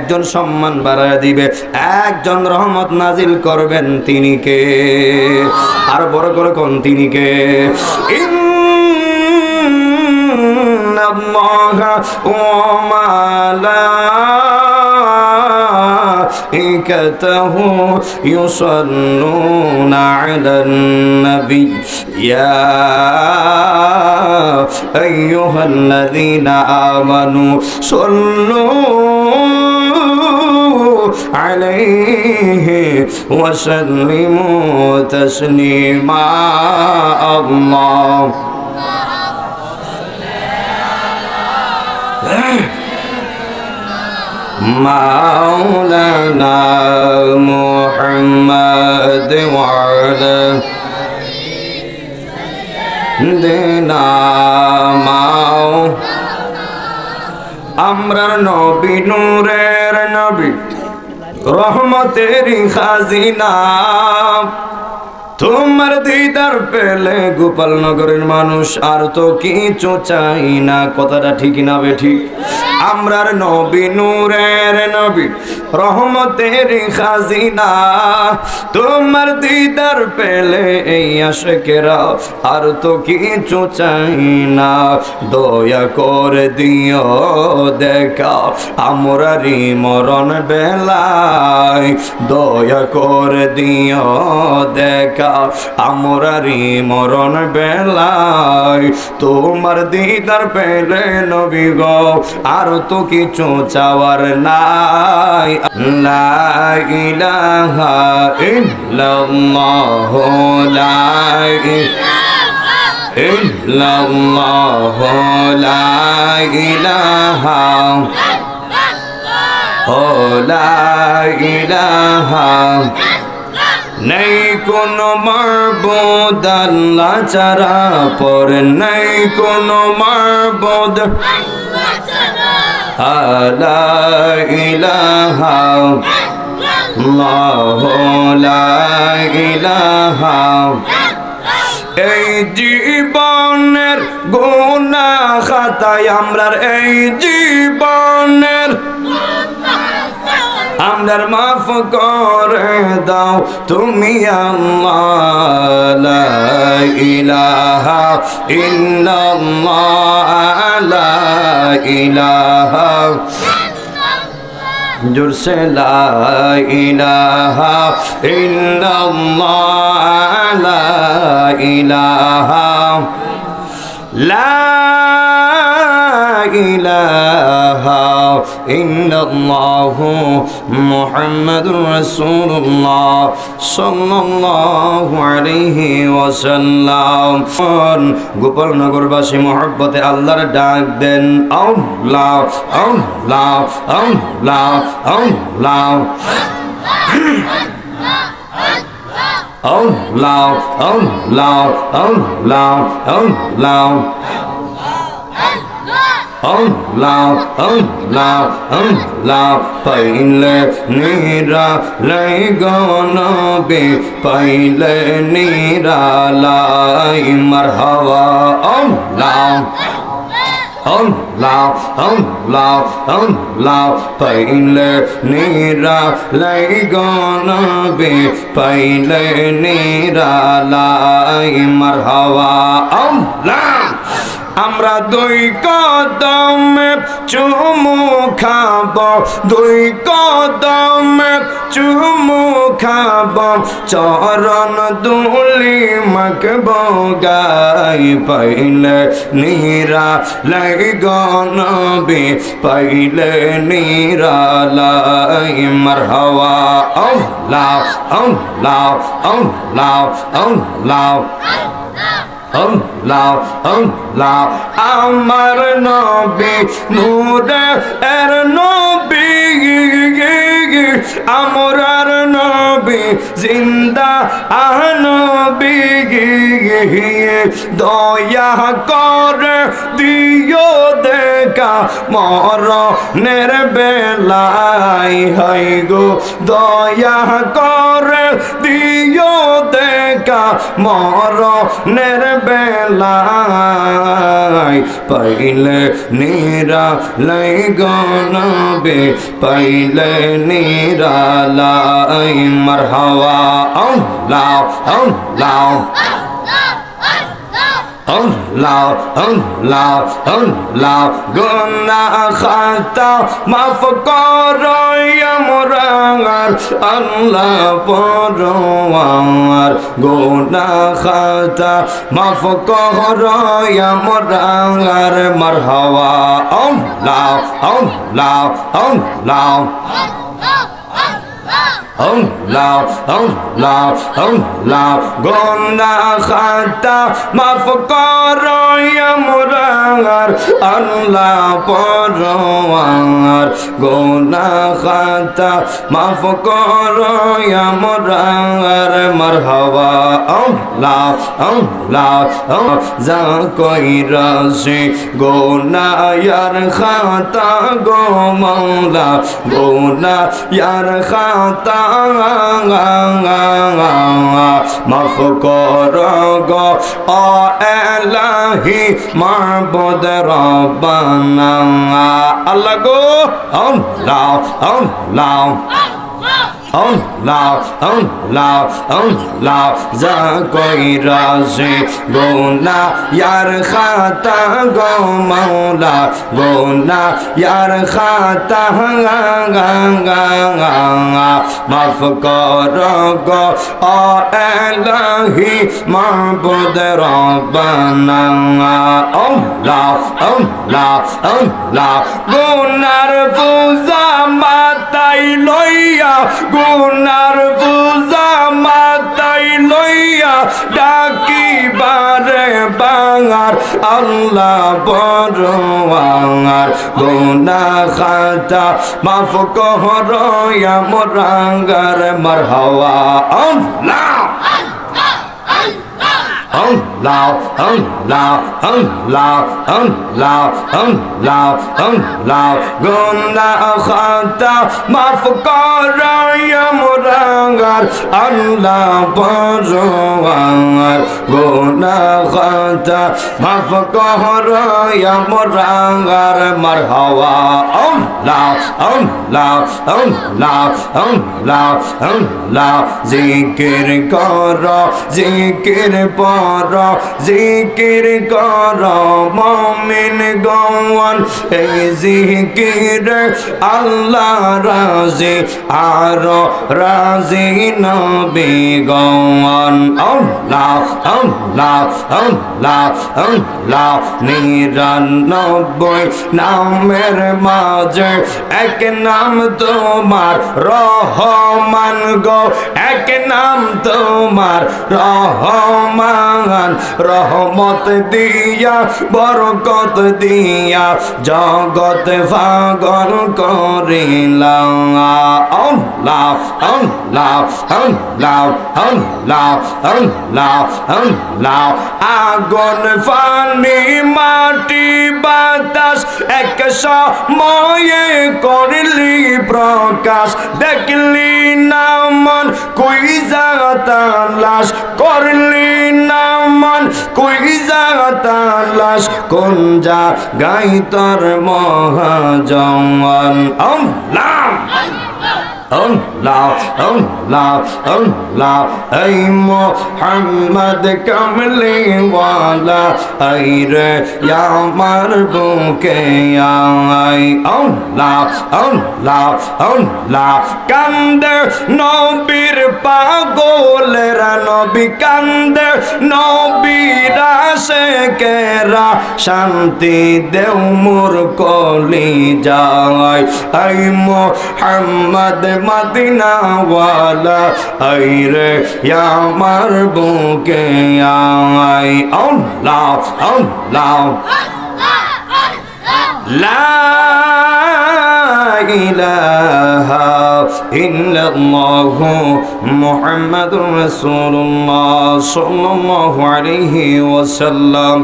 একজন সম্মান বাড়ায় দিবে একজন রহমত নাজিল করবেন তিনি কে আর বড় করে কোন তিনি কে وملائكته يصلون على النبي يا أيها الذين آمنوا صلوا عليه وسلموا تسليما الله مولانا محمد وعلى দিনা মাও আমরার নবী নূরের নবী রহমতের খাজিনা। তোমার দিদার পেলে গোপাল নগরের মানুষ আর তো কিছু চাই না। কথাটা ঠিক না বে ঠিক। আমরার নবী, নূরের নবী, রহমতের খাজিনা। তোমার দিদার পেলে এই আশেকেরা আর তো কিছু চাই না। দয়া করে দিও, দেখা আমরারি মরণ বেলায়। দয়া করে দিও, দেখা আমরারি মরণ বেলায়। তোমার দিদার পেলে নবী গো, আর তো কিছু চাওয়ার নাই। লা ইলাহা ইল্লাল্লাহ, লা ইল্লাল্লাহ লা ইলাহা ও লা ইলাহা নেই কোনো মারবদ, আল্লাহ ছাড়া পর নেই কোনো মারবদ। লা ইলাহা। এই জীবনের গুনা খাতায় আমরার এই জীবনের আমরার মাফ করে দাও। তুমি আল্লাহ ইলাহা ইল্লাল্লাহ ইলাহা। জোরসে লা ইলাহা ইল্লাল্লাহ, লা ইলাহা। লা إله إلا الله محمد رسول الله صلى الله عليه وسلم গোপালনগরবাসী মহব্বতে আল্লাহর ডাক দেন আল্লাহ আল্লাহ আল্লাহ আল্লাহ Oh, loud, oh, loud, oh, loud, oh, loud. Allah, Allah, Allah, paile nira laigona be, paile nira lai marhava. Allah. Allah, Allah, Allah, Paile Nira Laigona be Paile Nira Lai Marhava Allah আমরা দুই কদমে চুমু খাব। দুই কদমে চুমু খাব। চরণ দুলি মাখব গাই পাইলে নীরা লাই গনবে, পাইলে নীরা লাই মারহাওয়া আল্লাহ আল্লাহ আল্লাহ আল্লাহ। আল্লাহ আল্লাহ আমার নবী নূরে এর নবী আমরার নবী জিন্দা আনবী দয়া করে, দিও দেখা মরণের বেলা হাই হাই গো। দয়া করে, দিও দেখা মরণের বেলায় পাইলে নিরা লাই গনবে পাইলে নিরা আউ মারহাওয়া আউ আল্লাহ আল্লাহ আল্লাহ আল্লাহ গুনা খাতা মাফ করো আমরার আল্লাহ পরওয়ার গুনা খাতা মাফ করো আমরার মারহাওয়া আল্লাহ আল্লাহ আল্লাহ আল্লাহ আল্লাহ আল্লাহ গোনা খাতা মাফ করো আমরার আল্লাহ পরওয়ার গোনা খাতা মাফ করো আমরার মারহাবা আল্লাহ আল্লাহ যা কই রাসে গোনা ইয়ার খাতা গো মৌলা গোনা ইয়ার খাতা মাফ কর গ এলাহি মাহবুদ রব্বানা। আল্লাহ গো আল্লাহ আল্লাহ। আল্লাহ আল্লাহ আল্লাহ যা কই রাজে গোনা ইয়ার খাতা গো মৌলা গোনা ইয়ার খাতা মাফ কর গো ও এলাহি মাহবুদ রব্বানা আল্লাহ আল্লাহ আল্লাহ গোনার পূজা মাতাই লইয়া গুনার পূজা মাতাই লইয়া ডাকি বারে বাঙার, আল্লাহ বড়াঙার গুনা খাতা মাফ কহর মোরাঙ্গার মারহাওয়া আল্লাহ! আল্লাহ! আল্লাহ! আল্লাহ আল্লাহ আল্লাহ আল্লাহ গুনা খাতা মাফ করায় মোরাঙ্গার, আল্লাহ পরওয়ার গুনা খাতা মাফ করায় মোরাঙ্গার মারহাওয়া আল্লাহ আল্লাহ আল্লাহ আল্লাহ আল্লাহ জিকির কর, জিকির পর জিকির কর মমিন গওয়ান, এই জিকির আল্লাহ রাজি, আর রাজি নবী গওয়ান। আল্লাহ আল্লাহ আল্লাহ আল্লাহ, নিরানব্বই নামের মাঝে এক নাম তোমার রহমান গো, এক নাম তোমার রহমান, রহমত দিয়া, বরকত দিয়া জগত আল্লাহ আল্লাহ আল্লাহ আগুন, পানি, মাটি, বাতাস, এক সময়ে করলি প্রকাশ। দেখলি না মন, কই জাগাতালাস করলি না কই জাগাতালাস কোন যা গাই তোর মহাজন আল্লাহ আল্লাহ আল্লাহ আল্লাহ এই মোহাম্মদ কমলি ওয়ালা এই রে আমার বুকে আই আল্লাহ আল্লাহ আল্লাহ কান্দে নবীর পাগলেরা নবী কান্দে নবীরা সে কেরা শান্তি দেও মোর কলি যায় আই মোহাম্মদ মদিনা মদিনাওয়ালা আই রে আমার বুকে আই আল্লাহ আল্লাহ। লা ইলাহা ইল্লাল্লাহ মুহাম্মাদুর রাসূলুল্লাহ সাল্লাল্লাহু আলাইহি ওয়াসাল্লাম।